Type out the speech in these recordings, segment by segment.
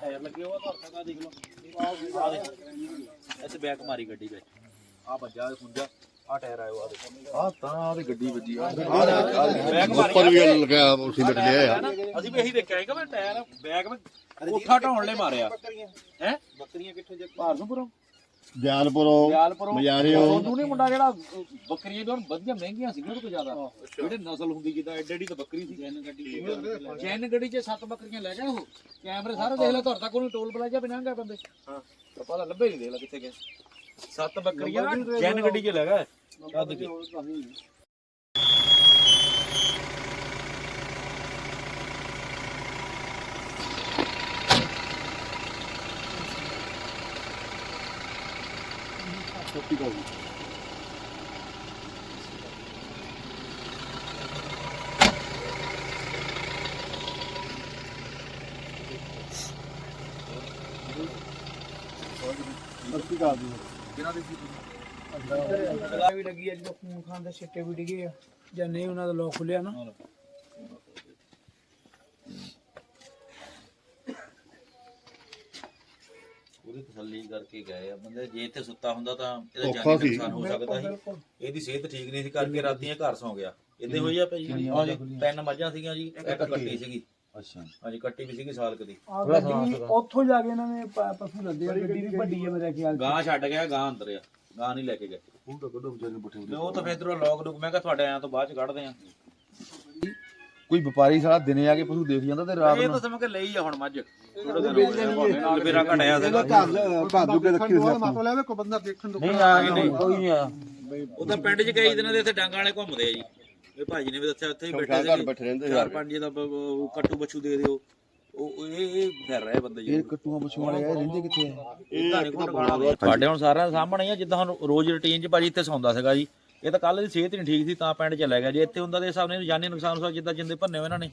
Tyre ਲੱਗੇ ਹੋਆ ਘਰ ਆ ਦੇਖ ਲਓ। ਆ ਦੇਖ ਇੱਥੇ ਬੈਕ ਮਾਰੀ ਗੱਡੀ ਵਿੱਚ। ਆ ਵੱਜਾ ਖੁੰਝਾ ਆ ਟਾਇਰ ਆਇਓ ਆ ਦੇਖੋ। ਆ ਤਾਂ ਆ ਗੱਡੀ ਵੱਜੀ ਆ। ਬੈਕ ਮਾਰੀ ਉੱਪਰ ਵੀ ਲਗਾਇਆ ਉਸੇ ਲੱਟ ਲਿਆ ਆ ਅਸੀਂ ਵੀ ਇਹੀ ਦੇਖਿਆ ਸੀਗਾ ਮੈਂ ਟਾਇਰ ਬੈਕ ਵਿੱਚ ਕੋਠਾ ਢਾਉਣ ਲਈ ਮਾਰਿਆ। ਹੈ? ਬੱਕਰੀਆਂ ਕਿੱਥੋਂ ਜੇ ਗਿਆਨਪੁਰੋਂ ਦਿਆਲਪੁਰੋਂ ਮਜਾਰਿਓ ਸੋਨੂੰ ਨੇ ਮੁੰਡਾ ਜਿਹੜਾ ਬੱਕਰੀਆਂ ਜੋ ਵਧੀਆ ਮਹਿੰਗੀਆਂ ਸੀ ਉਹ ਤੋਂ ਜ਼ਿਆਦਾ। ਜਿਹੜੇ ਨਸਲ ਹੁੰਦੀ ਜਿੱਦਾਂ ਐਡੀ ਐਡੀ ਤਾਂ ਬੱਕਰੀ ਸੀ। ਜੈਨ ਗੱਡੀ ਜੈਨ ਗੱਡੀ 'ਚ ਸੱਤ ਬੱਕਰੀਆਂ ਲੈ ਗਿਆ ਉਹ। ਕੈਮਰੇ ਸਾਰੇ ਦੇਖ ਲੈ ਤੁਹਾਡੇ ਤੱਕ ਉਹਨੂੰ ਟੋਲ ਪਲਾਜ਼ਾ ਬਿਨਾਂ ਗਏ ਬੰਦੇ ਹਾਂ। ਤਾਂ ਪਤਾ ਲੱਭੇ ਨਹੀਂ ਦੇਖ ਲੈ ਕਿੱਥੇ ਗਏ ਸੱਤ ਬੱਕਰੀਆਂ ਜੈਨ ਗੱਡੀ 'ਚ ਲੈ ਗਿਆ। ਕੱਦ ਕੇ ਵੀ ਲੱਗੀ ਆ ਜਦੋਂ ਖੂਨ ਖਾਨ ਦੇ ਸਿੱਟੇ ਵੀ ਡਿਗੇ ਆ। ਜਾਂ ਨਹੀਂ ਉਹਨਾਂ ਦਾ ਲੋਕ ਖੁੱਲਿਆ ਨਾ। ਪੂਰੀ ਤਸੱਲੀ ਕਰਕੇ ਗਏ ਆ। ਬੰਦੇ ਜੇ ਇੱਥੇ ਸੁੱਤਾ ਹੁੰਦਾ ਤਾਂ ਇਹਦਾ ਔਖਾ ਜਾਨੀ ਸੀ। ਨੁਕਸਾਨ ਹੋ ਸਕਦਾ ਸੀ। ਇਹਦੀ ਸਿਹਤ ਠੀਕ ਨਹੀਂ ਸੀ ਕਰਕੇ ਰਾਤੀਆਂ ਘਰ ਸੌ ਗਿਆ। ਇਦਾਂ ਹੋਈ ਆ ਭਾਈ? ਹਾਂ ਜੀ ਤਿੰਨ ਮੱਝਾਂ ਸੀਗੀਆਂ ਜੀ ਇੱਕ ਕੱਟੀ। ਸੀਗੀ। ਅੱਛਾ। ਹਾਂਜੀ ਕੱਟੀ ਵੀ ਸੀਗੀ ਸਾਲ ਕਦੀ ਗੱਡੀ ਉੱਥੋਂ ਜਾ ਕੇ ਇਹਨਾਂ ਨੇ ਪ- ਪਸ਼ੂ ਲੱਦੇ ਆ ਗੱਡੀ ਵੀ ਵੱਡੀ ਆ ਮੇਰੇ ਖਿਆਲ ਚ। ਗਾਂ ਛੱਡ ਗਿਆ ਗਾਂ ਅੰਦਰ ਆ। ਗਾਂ ਨਹੀਂ ਲੈ ਕੇ ਗਏ। ਹੁਣ ਤਾਂ ਕੱਢੋ ਵਿਚਾਰੇ ਨੂੰ ਤੇ ਉਹ ਤਾਂ ਫਿਰ ਇਧਰੋਂ ਲੋਕ ਲੁਕ ਮੈਂ ਕਿਹਾ ਤੁਹਾਡੇ ਆਇਆਂ ਤੋਂ ਬਾਅਦ ਚ ਕੱਢਦੇ ਆ। ਕੋਈ ਵਪਾਰੀ ਸਾਰਾ ਦਿਨੇ ਆ ਕੇ ਪਸ਼ੂ ਦੇਖ ਜਾਂਦਾ ਤੇ ਰਾਤ ਇਹ ਨੂੰ ਤਾਂ ਸਮਝ ਕੇ ਲਈ ਆ ਹੁਣ ਮੱਝ। ਥੋੜੇ ਦਿਨ ਹੋ। ਗਏ ਭਾਵੇਂ ਨਾਲ ਮੇਰਾ ਘਟਿਆ ਸੀਗਾ ਭਾਦੂ ਕੇ ਰੱਖੀ ਹੋਈ ਨਹੀਂ ਆ ਨਹੀਂ। ਕੋਈ ਨਹੀਂ ਆ। ਉਹ ਤਾਂ ਪਿੰਡ 'ਚ ਕਈ ਦਿਨਾਂ ਦੇ ਇੱਥੇ ਡਾਂਗਾਂ ਵਾਲੇ ਘੁੰਮਦੇ ਆ ਜੀ। ਇਹ ਭਾਜੀ ਨੇ ਵੀ ਦੱਸਿਆ ਉੱਥੇ ਹੀ ਬੈਠੇ ਘਰ ਬੈਠੇ ਰਹਿੰਦੇ ਚਾਰ ਪੰਜ ਬ- ਬ- ਕੱਟੂ ਬੱਚੂ ਦੇ ਦਿਓ। ਉਹ ਉਹ ਇਹ ਇਹ ਫਿਰ ਰਹੇ ਬੰਦੇ ਜੀ। ਇਹ ਕੱਟੂਆਂ ਪਸ਼ੂਆਂ ਵਾਲੇ ਆ, ਇਹ ਰਹਿੰਦੇ ਕਿੱਥੇ ਆ? ਸਾਡੇ ਹੁਣ ਸਾਰਿਆਂ ਦੇ ਸਾਹਮਣੇ ਆ ਜਿੱਦਾਂ ਹੁਣ ਰੋਜ਼ ਰੁਟੀਨ 'ਚ ਭਾਜੀ ਇੱਥੇ ਸੌਂਦਾ ਸੀਗਾ ਜੀ। ਇਹ ਤਾਂ ਕੱਲ ਦੀ ਸਿਹਤ ਨਹੀਂ ਠੀਕ ਸੀ ਤਾਂ ਪਿੰਡ 'ਚ ਲੈ ਗਿਆ ਜੇ। ਇੱਥੇ ਹੁੰਦਾ ਦੇ ਹਿਸਾਬ ਨਾਲ ਜਾਨੀ ਨੁਕਸਾਨ ਹੋ ਸਕਦਾ ਜਿੱਦਾਂ ਜਿੰਦੇ ਭੰਨੇ ਹੋਏ ਇਹਨਾਂ ਨੇ।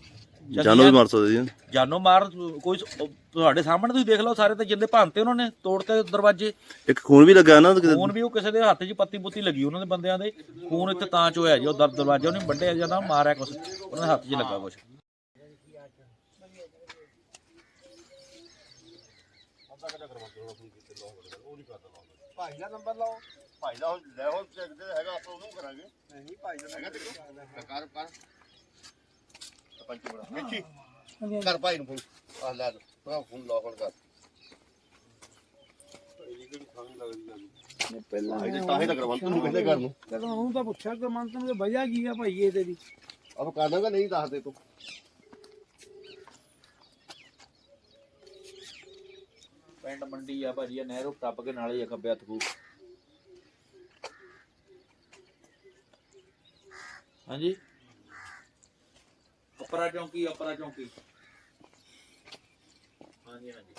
ਜਾਨੋਂ ਵੀ ਮਾਰ ਸਕਦੇ ਜੀ ਜਾਨੋਂ ਮਾਰ ਕੋਈ ਸ- ਤੁਹਾਡੇ ਸਾਹਮਣੇ ਤੁਸੀਂ ਦੇਖ ਲਓ ਸਾਰੇ ਤੇ ਜਿੰਦੇ ਭੰਨਤੇ ਉਹਨਾਂ ਨੇ ਤੋੜਤੇ ਦਰਵਾਜ਼ੇ। ਇੱਕ ਖੂਨ ਵੀ ਲੱਗਾ ਨਾ ਖੂਨ ਵੀ ਉਹ ਕਿਸੇ ਦੇ ਹੱਥ 'ਚ ਪੱਤੀ ਪੁੱਤੀ ਲੱਗੀ ਉਹਨਾਂ ਦੇ ਬੰਦਿਆਂ ਦੇ। ਖੂਨ ਇੱਥੇ ਤਾਂ ਚ ਹੋਇਆ ਜੀ ਉਹ ਦਰ ਦਰਵਾਜ਼ਾ ਉਹਨੇ ਵੱਢਿਆ ਜਾਂਦਾ ਮਾਰਿਆ ਕੁਛ ਉਹਨਾਂ ਦੇ ਹੱਥ 'ਚ ਲੱਗਾ ਕੁਛ। ਭਾਈ ਦਾ ਨੰਬਰ ਲਾਓ। ਭਾਈ ਦਾ ਲੈ ਹੋ ਚੱਕਦੇ ਹੈਗਾ ਆਪਾਂ ਉਹਨੂੰ ਕਰਾਂਗੇ। ਨਹੀਂ ਭਾਈ ਦਾ ਹੈਗਾ ਦੇਖੋ। ਕਰ ਕਰ। ਪੰਚ ਬੜਾ ਮਿੱਠੀ ਕਰ ਭਾਈ ਨੂੰ ਫੋਨ। ਆ ਲੈ ਲਓ ਭਰਾ ਫੋਨ ਲਾ ਹੁਣ ਕਰ। ਪਹਿਲਾਂ ਤਾਂ ਹੀ ਤਾਂ ਕਰਵੰਤ ਨੂੰ ਕਹਿੰਦੇ ਘਰ ਨੂੰ ਕਦੋਂ ਉਹਨੂੰ ਤਾਂ ਪੁੱਛਿਆ ਕਿ ਮਨ ਤੈਨੂੰ ਵਜ੍ਹਾ ਕੀ ਆ ਭਾਈ ਇਹ ਤੇਰੀ? ਆਪ ਕਰ ਦਾਂਗਾ ਨਹੀਂ ਦੱਸਦੇ ਤੂੰ? ਪਿੰਡ ਮੰਡੀ ਆ ਭਾਜੀ, ਆ ਨਹਿਰੋਂ ਟੱਪ ਕੇ ਨਾਲੇ ਆ ਖੱਬੇ ਹੱਥ ਕੂ ਹਾਂਜੀ? ਅਪਰਾ ਚੌਂਕੀ ਅਪਰਾ ਚੌਂਕੀ। ਹਾਂਜੀ ਹਾਂਜੀ।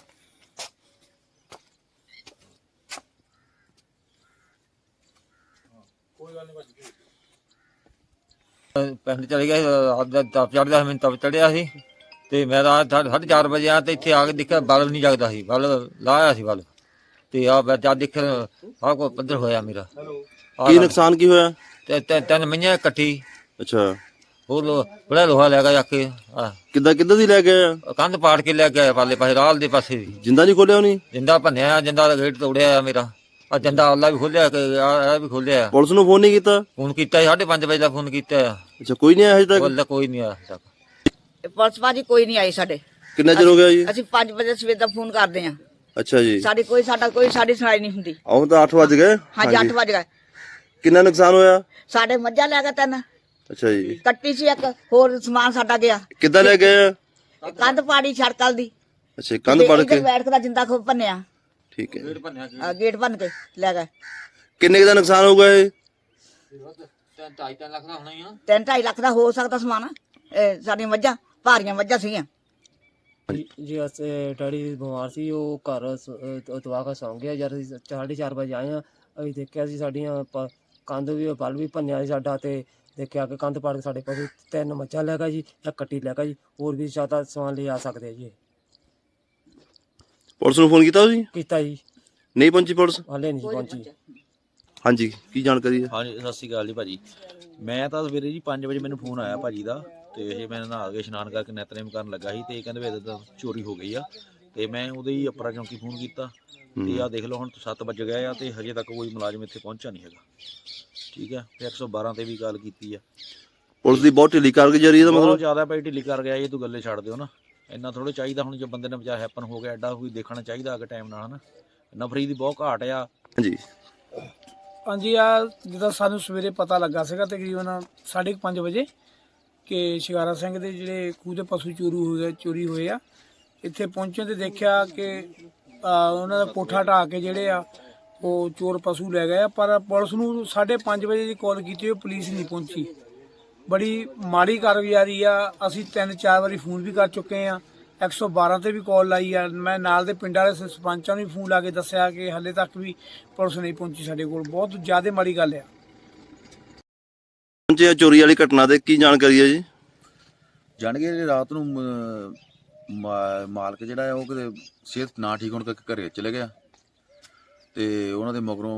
ਕੋਈ ਗੱਲ ਨਹੀਂ ਭਾਜੀ ਪਿੰਡ ਚਲੇ ਗਿਆ ਰਾਤ ਦਾ ਚੜਦਾ ਮੈਨੂੰ ਤਪ ਚੜਿਆ ਸੀ। ਤੇ ਮੈਂ ਰਾਤ ਸਾ- ਸਾਢੇ ਚਾਰ ਵਜੇ ਆ ਤੇ ਇੱਥੇ ਆ ਕੇ ਦੇਖਿਆ ਬਲਬ ਨਹੀਂ ਜਗਦਾ ਸੀ ਬਲਬ ਲਾਇਆ ਸੀ ਬਲਬ। ਤੇ ਆ ਮੈਂ ਜਦ ਦੇਖਿਆ ਆ ਕੋ ਪੱਧਰ ਹੋਇਆ ਮੇਰਾ। ਆਹ ਕੀ ਨੁਕਸਾਨ ਕੀ ਹੋਇਆ? ਤੇ ਤੇ- ਤਿੰਨ ਮਈਆਂ ਇਕੱਠੀ। ਅੱਛਾ। ਉਹ ਲੋ ਬੜਾ ਲੋਹਾ ਲੈ ਗਿਆ ਜਾ ਕੇ ਆ ਕਿੱਦਾਂ ਕਿੱਦਾਂ ਦੀ ਲੈ ਗਏ ਆ? ਕੰਧ ਪਾੜ ਕੇ ਲੈ ਗਿਆ ਪਾਲੇ ਪਾਸੇ ਰਾਲ ਦੇ ਪਾਸੇ ਵੀ ਜਿੰਦਾ ਨਹੀਂ ਖੋਲਿਆ ਉਹਨੇ? ਜਿੰਦਾ ਭੰਨਿਆ ਜਿੰਦਾ ਦਾ ਗੇਟ ਤੋੜਿਆ ਆ ਮੇਰਾ। ਆ ਜਿੰਦਾ ਅੱਲਾ ਵੀ ਖੋਲਿਆ ਕਿ ਆ ਵੀ ਖੋਲਿਆ। ਪੁਲਿਸ ਨੂੰ ਫੋਨ ਨਹੀਂ ਕੀਤਾ? ਫੋਨ ਕੀਤਾ 5:30 ਵਜੇ ਦਾ ਫੋਨ ਕੀਤਾ ਅੱਛਾ ਕੋਈ ਨਹੀਂ ਆਇਆ ਹਜੇ ਤੱਕ? ਬੋਲਦਾ ਕੋਈ ਨਹੀਂ ਆਇਆ ਹਜੇ ਤੱਕ। ਪੁਲਿਸ ਭਾਜੀ ਕੋਈ ਨਹੀਂ ਆਈ ਸਾਡੇ। ਕਿੰਨਾ ਚਿਰ ਹੋ ਗਿਆ ਜੀ? ਅਸੀਂ 5 ਵਜੇ ਸਵੇਰ ਦਾ ਫੋਨ ਕਰਦੇ ਆ ਅੱਛਾ ਜੀ। ਸਾਡੀ ਕੋਈ ਸਾਡਾ ਕੋਈ ਸਾਡੀ ਸੁਣਾਈ ਨਹੀਂ ਹੁੰਦੀ। ਆਉਂ ਤਾਂ 8 ਵਜ ਗਏ? ਹਾਂਜੀ 8 ਵਜ ਗਏ। ਕਿੰਨਾ ਨੁਕਸਾਨ ਹੋਇਆ? ਸਾਡੇ ਮੱਝਾਂ ਲੈ ਕੇ ਤਿੰਨ। ਅੱਛਾ ਜੀ। ਕੱਟੀ ਸੀ ਇੱਕ ਹੋਰ ਸਮਾਨ ਸਾਡਾ ਗਿਆ। ਕਿੱਦਾਂ ਲੈ ਗਏ? ਕੰਧ ਪਾੜੀ ਛੜਕਲ ਦੀ। ਅੱਛਾ ਕੰਧ ਪੜ ਕੇ? ਬੈਠ ਕੇ ਜਿੰਦਾ ਖੋ ਭੰਨਿਆ। ਠੀਕ ਹੈ। ਆ, ਗੇਟ ਭੰਨ ਕੇ ਲੈ ਗਏ। ਕਿੰਨੇ ਦਾ ਨੁਕਸਾਨ ਹੋਊਗਾ ਇਹ? 2.5 ਲੱਖ ਦਾ ਹੋਣਾ ਹੀ ਆ। ਤਿੰਨ ਢਾਈ ਲੱਖ ਦਾ ਹੋ ਸਕਦਾ ਸਮਾਨ ਇਹ ਸਾਡੀਆਂ ਮੱਝਾਂ। ਭਾਰੀਆਂ ਮੱਝਾਂ ਸੀਗੀਆਂ। ਜੀ ਅਸੀਂ ਡੈਡੀ ਬਿਮਾਰ ਸੀ ਉਹ ਘਰ ਤਵਾ ਕੇ ਸੌਂ ਗਿਆ ਜਦ ਅਸੀਂ ਸਾਢੇ ਚਾਰ ਵਜੇ ਆਏ ਆ ਅਸੀਂ ਦੇਖਿਆ ਸੀ ਸਾਡੀਆਂ ਪ- ਕੰਧ ਵੀ ਬਲ ਵੀ ਭੰਨਿਆ ਸੀ ਸਾਡਾ ਤੇ ਦੇਖਿਆ ਕਿ ਕੰਧ ਪਾੜ ਕੇ ਸਾਡੇ ਕੋਲ ਤਿੰਨ ਮੱਝਾਂ ਲੈ ਗਿਆ ਜੀ ਇੱਕ ਕੱਟੀ ਲੈ ਗਿਆ ਜੀ ਹੋਰ ਵੀ ਜ਼ਿਆਦਾ ਸਮਾਨ ਲੈ ਆ ਸਕਦੇ ਆ ਜੀ ਪੁਲਿਸ ਨੂੰ ਫੋਨ ਕੀਤਾ ਤੁਸੀਂ? ਕੀਤਾ ਜੀ। ਨਹੀਂ ਪਹੁੰਚੀ ਪੁਲਿਸ? ਹਾਲੇ ਨਹੀਂ ਜੀ ਪਹੁੰਚੀ। ਹਾਂਜੀ ਕੀ ਜਾਣਕਾਰੀ ਹੈ? ਹਾਂਜੀ ਸਤਿ ਸ਼੍ਰੀ ਅਕਾਲ ਜੀ ਭਾਜੀ। ਮੈਂ ਤਾਂ ਸਵੇਰੇ ਜੀ 5 ਵਜੇ ਮੈਨੂੰ ਫੋਨ ਆਇਆ ਭਾਜੀ ਦਾ। ਤੇ ਇਹ ਮੈਂ ਨਹਾ ਕੇ ਇਸ਼ਨਾਨ ਕਰਕੇ ਨਿਤਨੇਮ ਕਰਨ ਲੱਗਾ ਸੀ ਤੇ ਇਹ ਕਹਿੰਦੇ ਵੀ ਇੱਦਾਂ ਚੋਰੀ ਹੋ ਗਈ ਆ। ਤੇ ਮੈਂ ਉਹਦੇ ਹੀ ਅਪਰਾ ਚੌਂਕੀ ਫੋਨ ਕੀਤਾ। ਤੇ ਆ ਦੇਖ ਲਓ ਹੁਣ 7 ਵਜ ਗਏ ਆ ਤੇ ਹਜੇ ਤੱਕ ਕੋਈ ਮੁਲਾਜ਼ਮ ਇੱਥੇ ਪਹੁੰਚਿਆ ਨਹੀਂ ਹੈਗਾ। ਠੀਕ ਹੈ ਤੇ 112 ਤੇ ਵੀ ਗੱਲ ਕੀਤੀ ਆ। ਪੁਲਿਸ ਦੀ ਬਹੁਤ ਢਿੱਲੀ ਕਾਰਗੁਜ਼ਾਰੀ ਇਹਦਾ ਬਹੁਤ ਮਤਲਬ? ਜ਼ਿਆਦਾ ਭਾਈ ਢਿੱਲੀ ਕਰ ਗਿਆ ਇਹ ਤੂੰ ਗੱਲੇ ਛੱਡ ਦਿਓ ਨਾ। ਇੰਨਾ ਥੋੜਾ ਚਾਹੀਦਾ ਹੁਣ ਜੇ ਬੰਦੇ ਨੇ ਬਚਾ ਹੈਪਨ ਹੋ ਗਿਆ ਐਡਾ ਕੋਈ ਦੇਖਣਾ ਚਾਹੀਦਾ ਅਗੇ ਟਾਈਮ ਨਾਲ ਹਨਾ। ਨਫਰੀ ਦੀ ਬਹੁਤ ਘਾਟ ਆ। ਹਾਂਜੀ। ਹਾਂਜੀ ਆ ਜਦੋਂ ਸਾਨੂੰ ਸਵੇਰੇ ਪਤਾ ਲੱਗਾ ਸੀਗਾ ਤਕਰੀਬਨ 5:30 ਵਜੇ ਕਿ ਸ਼ਿਕਾਰਾ ਸਿੰਘ ਦੇ ਜਿਹੜੇ ਖੂਹ ਦੇ ਪਸ਼ੂ ਚੋਰੀ ਹੋ ਗਏ, ਚੋਰੀ ਹੋਏ ਆ। ਇੱਥੇ ਪਹੁੰਚੇ ਤੇ ਦੇਖਿਆ ਕਿ ਉਹਨਾਂ ਦਾ ਕੋਠਾ ਢਾਹ ਕੇ ਜਿਹੜੇ ਆ, ਉਹ ਚੋਰ ਪਸ਼ੂ ਲੈ ਗਏ ਆ। ਪਰ ਪੁਲਿਸ ਨੂੰ 5:30 ਵਜੇ ਦੀ ਕਾਲ ਕੀਤੀ, ਉਹ ਪੁਲਿਸ ਨਹੀਂ ਪਹੁੰਚੀ। ਬੜੀ ਮਾੜੀ ਕਾਰਗੁਜ਼ਾਰੀ ਆ ਅਸੀਂ ਤਿੰਨ ਚਾਰ ਵਾਰੀ ਫੋਨ ਵੀ ਕਰ ਚੁੱਕੇ ਆ। 112 ਤੇ ਵੀ ਕਾਲ ਲਾਈ ਆ। ਮੈਂ ਨਾਲ ਦੇ ਪਿੰਡ ਵਾਲੇ ਸਰਪੰਚਾਂ ਨੂੰ ਵੀ ਫੋਨ ਲਾ ਕੇ ਦੱਸਿਆ ਕਿ ਹੱਲੇ ਤੱਕ ਵੀ ਪੁਲਿਸ ਨਹੀਂ ਪਹੁੰਚੀ ਸਾਡੇ ਕੋਲ। ਬਹੁਤ ਜ਼ਿਆਦਾ ਮਾੜੀ ਗੱਲ ਆ। ਪਹੁੰਚੇ ਆ ਚੋਰੀ ਵਾਲੀ ਘਟਨਾ ਤੇ ਕੀ ਜਾਣਕਾਰੀ ਹੈ ਜੀ? ਜਾਣ ਜਿਹੜੇ ਰਾਤ ਨੂੰ ਅਮ, ਮਾ- ਮਾਲਕ ਜਿਹੜਾ ਹੈ ਉਹ ਕਿਤੇ ਸਿਹਤ ਨਾ ਠੀਕ ਹੋਣ ਕਰਕੇ ਘਰੇ ਚਲੇ ਗਿਆ। ਤੇ ਉਹਨਾਂ ਦੇ ਮਗਰੋਂ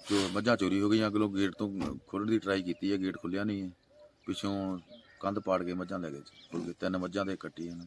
ਜੋ ਮੱਝਾਂ ਚੋਰੀ ਹੋ ਗਈਆਂ ਅਗਲੋਂ ਗੇਟ ਤੋਂ ਖੋਲ੍ਹਣ ਦੀ ਟਰਾਈ ਕੀਤੀ ਹੈ ਗੇਟ ਖੁੱਲਿਆ ਨਹੀਂ ਹੈ। ਪਿੱਛੋਂ ਕੰਧ ਪਾੜ ਕੇ ਮੱਝਾਂ ਲੈ ਗਏ ਖੁੱਲ ਗਏ ਤਿੰਨ ਮੱਝਾਂ ਦੇ ਕੱਟੀ ਇਹਨਾਂ